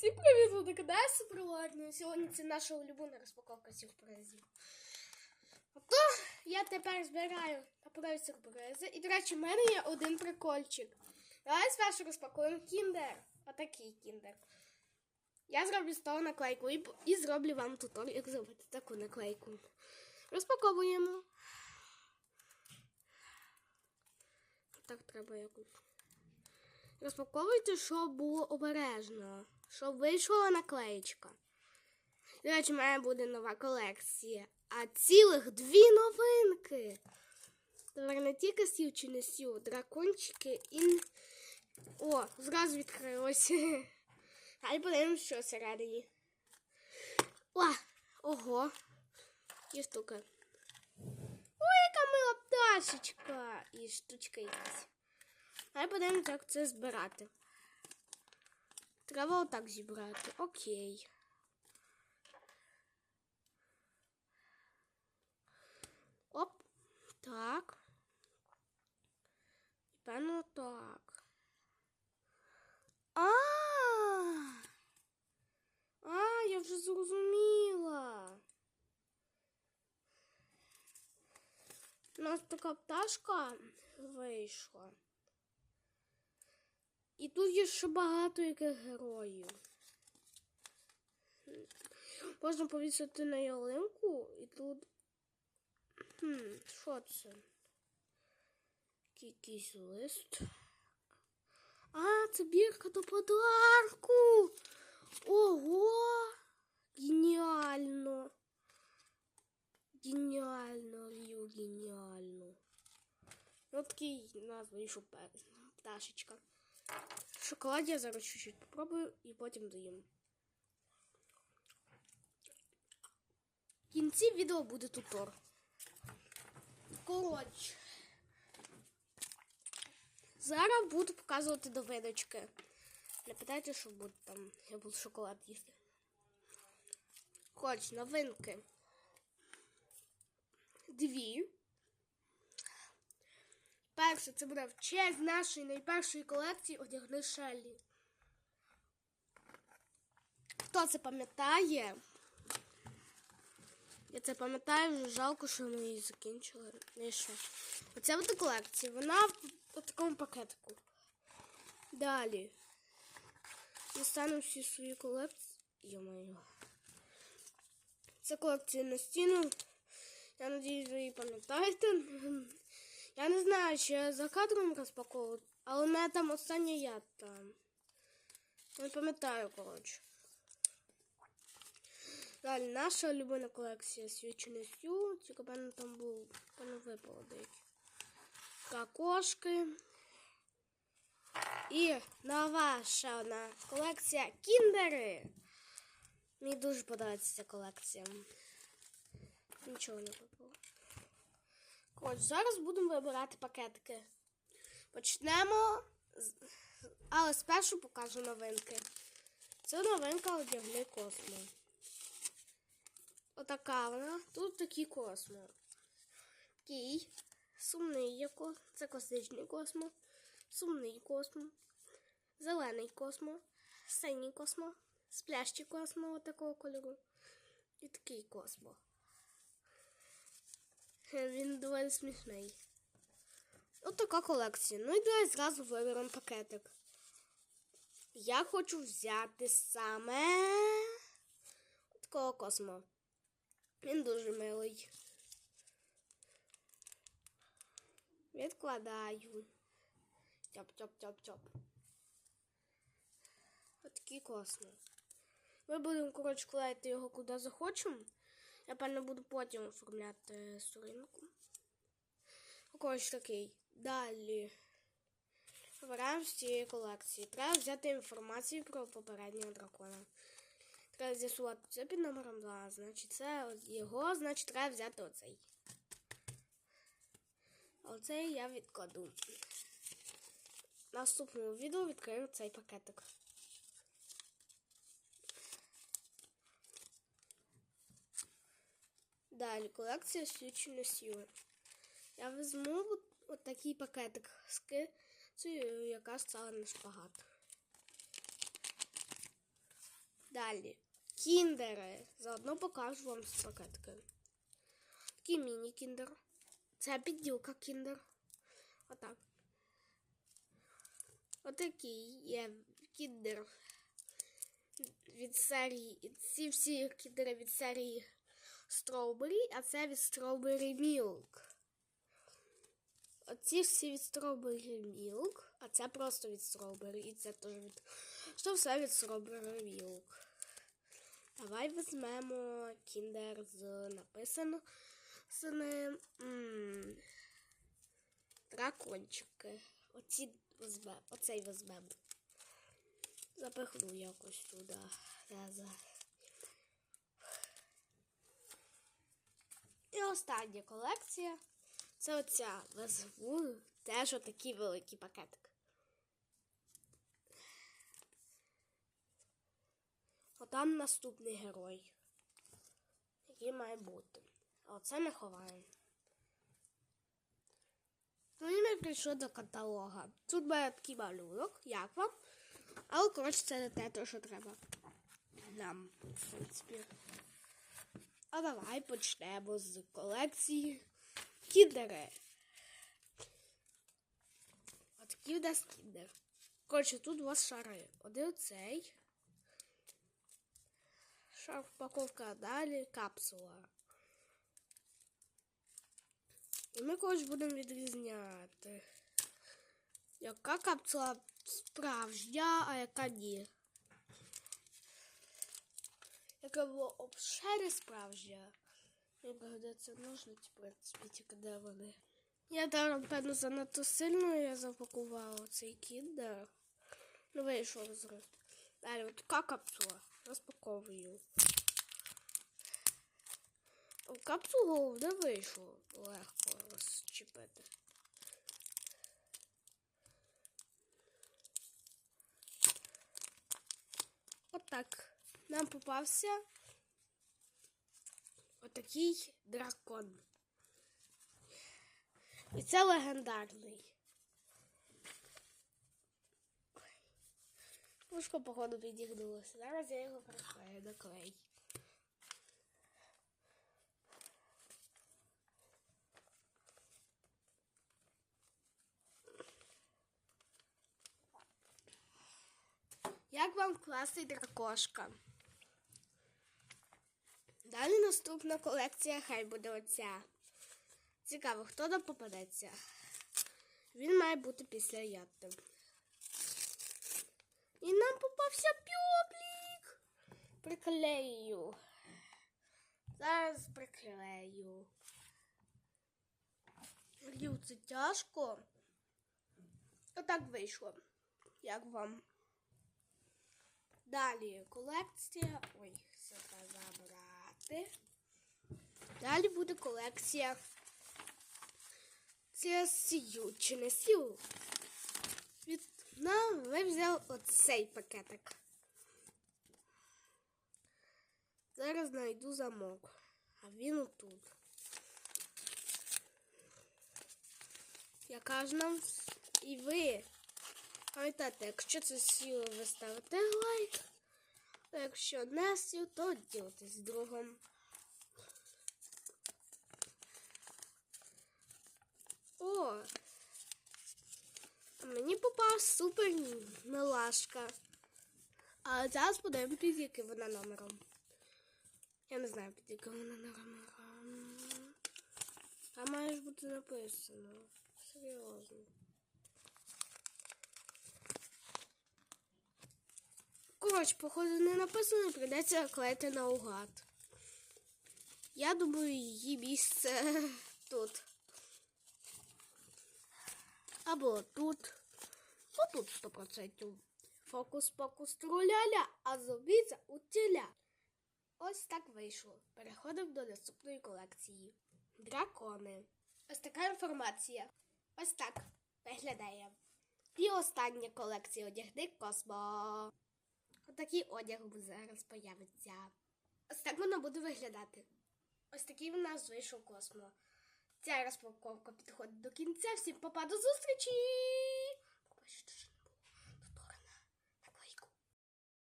Всім привіт, ви на Суперлайкну. Сьогодні це наша улюблена розпаковка сюрпризів. Ото я тепер збираю паперові сюрпризи. І, до речі, в мене є один прикольчик. Давай спершу розпакуємо кіндер. Отакий кіндер. Я зроблю з того наклейку і, і зроблю вам туторіал, як зробити таку наклейку. Розпаковуємо. Так треба якось. Розпаковуйте, щоб було обережно, щоб вийшла наклеєчка. До речі, в мене буде нова колекція. А цілих дві новинки. Тепер не тільки сів чи не сів, дракончики і. О, зразу відкрилося. Далі подивимось, що всередині. О, ого. Є штука. Ой, яка мила пташечка. І штучка якась. Давай подивимося, як це збирати. Треба отак зібрати. Окей. Оп. Так. І певно так. А. А, я вже зрозуміла. У нас така пташка вийшла. І тут є ще багато яких героїв. Можна повісити на ялинку і тут. Хм, що це? Якийсь лист. А, це бірка до подарку. Ого! Геніально. Геніально, Рю, геніально. Ну, такий назва вийшов пташечка. Шоколад я зараз чуть-чуть попробую і потім доїм. В кінці відео буде тутор. Коротше. Зараз буду показувати новиночки. Не питайте, що буде там. Я буду шоколад їсти. Коротше, новинки. Дві. Перше, це буде в честь нашої найпершої колекції одягни Шеллі. Хто це пам'ятає? Я це пам'ятаю, вже жалко, що ми її закінчили. Ну І що? Оця буде колекція. Вона в такому пакетику. Далі. Дістану всі свої колекції. Йо-моє. Це колекція на стіну. Я надіюсь, ви її пам'ятаєте. Я не знаю, чи я за кадром розпаковую, але в мене там останнє я там. Не пам'ятаю, коротше. Далі наша улюблена колекція свічений сю. Тільки певно там був, певно випало деякі. Кокошки. І нова ще одна колекція кіндери. Мені дуже подобається ця колекція. Нічого не випало. Отже, зараз будемо вибирати пакетики. Почнемо, але спершу покажу новинки. Це новинка одягни космо. Отака вона. Тут такі космо. Такий сумний є Це класичний космо. Сумний космо. Зелений космо. Синій космо. Сплящий космо такого кольору. І такий космо. Він доволі смішний. От така колекція. Ну і давай зразу виберемо пакетик. Я хочу взяти саме такого космо. Він дуже милий. Відкладаю. Тьоп-тьоп-тьоп-тьоп. Отакий космо. Ми будемо, коротше, клеїти його куди захочемо. Я певно буду потім оформляти сторінку. Коротше такий. Далі. Вибираємо з цієї колекції. Треба взяти інформацію про попереднього дракона. Треба з'ясувати це під номером 2. Значить, це його, значить, треба взяти оцей. Оцей я відкладу. Наступному відео відкрию цей пакетик. Далі колекція свічної сіли. Я візьму от, от пакетик з кицею, яка стала на шпагат. Далі. Кіндери. Заодно покажу вам з пакетки. Такий міні-кіндер. Це підділка кіндер. Отак. Отакий є кіндер від серії. Ці всі кіндери від серії Strawberry, а це від Strawberry Milk. Оці всі від Strawberry Milk, а це просто від Strawberry, і це теж від. Що все від Strawberry Milk. Давай візьмемо кіндер з написано з ним дракончики. Оці візьмемо, оцей візьмемо. Запихну якось туди. Остання колекція. Це оця визву теж отакий великий пакетик. Отам наступний герой, який має бути. А оце ми ховаємо. Ну і ми прийшли до каталога. Тут буде такий малюнок, як вам. Але, коротше, це не те, що треба. Нам, в принципі. А давай почнемо з колекції кіндери. Отакий у нас кіндер. Коротше, тут два шари. Один цей. Шар а далі капсула. І ми коротше будемо відрізняти. Яка капсула справжня, а яка ні. Яка була обширі справжня. Мені пригодиться ножниці, в принципі, тільки де вони. Я там, напевно, занадто сильно я запакувала цей кіндер. Ну, вийшов зрив. Далі, от така капсула. Розпаковую. У капсулу не вийшло легко розчепити. Отак. Нам попався отакий дракон. І це легендарний. Пушко, походу, підігнулося. Зараз я його приклею до клей. Як вам класний дракошка? Далі наступна колекція хай буде оця. Цікаво, хто нам попадеться. Він має бути після ядти. І нам попався пьоблік. Приклею. Зараз приклею. Рів, це тяжко. Отак вийшло. Як вам? Далі колекція. Ой, все треба забрати. Далі буде колекція. Це сію чи не сію. Від нам ви взяли оцей пакетик. Зараз знайду замок. А він отут. Яка ж нам і ви Пам'ятайте, якщо це сіло, ви ставите лайк. А якщо не сіл, то ділитесь з другом. О! Мені попав супер милашка. А зараз подивимо, під яким вона номером. Я не знаю, під яким вона номером. Там має ж бути написано. Серйозно. Коротше, походу не написано, прийдеться клеїти наугад. Я думаю, її місце тут. Або тут. Отут 100%. Фокус-покус труляля, а зубіця у тіля. Ось так вийшло. Переходимо до наступної колекції. Дракони. Ось така інформація. Ось так виглядає. І остання колекція одягни Космо. Отакий одяг зараз появиться. Ось так воно буде виглядати. Ось такий в нас вийшов космо. Ця розпаковка підходить до кінця. Всім папа, до зустрічі!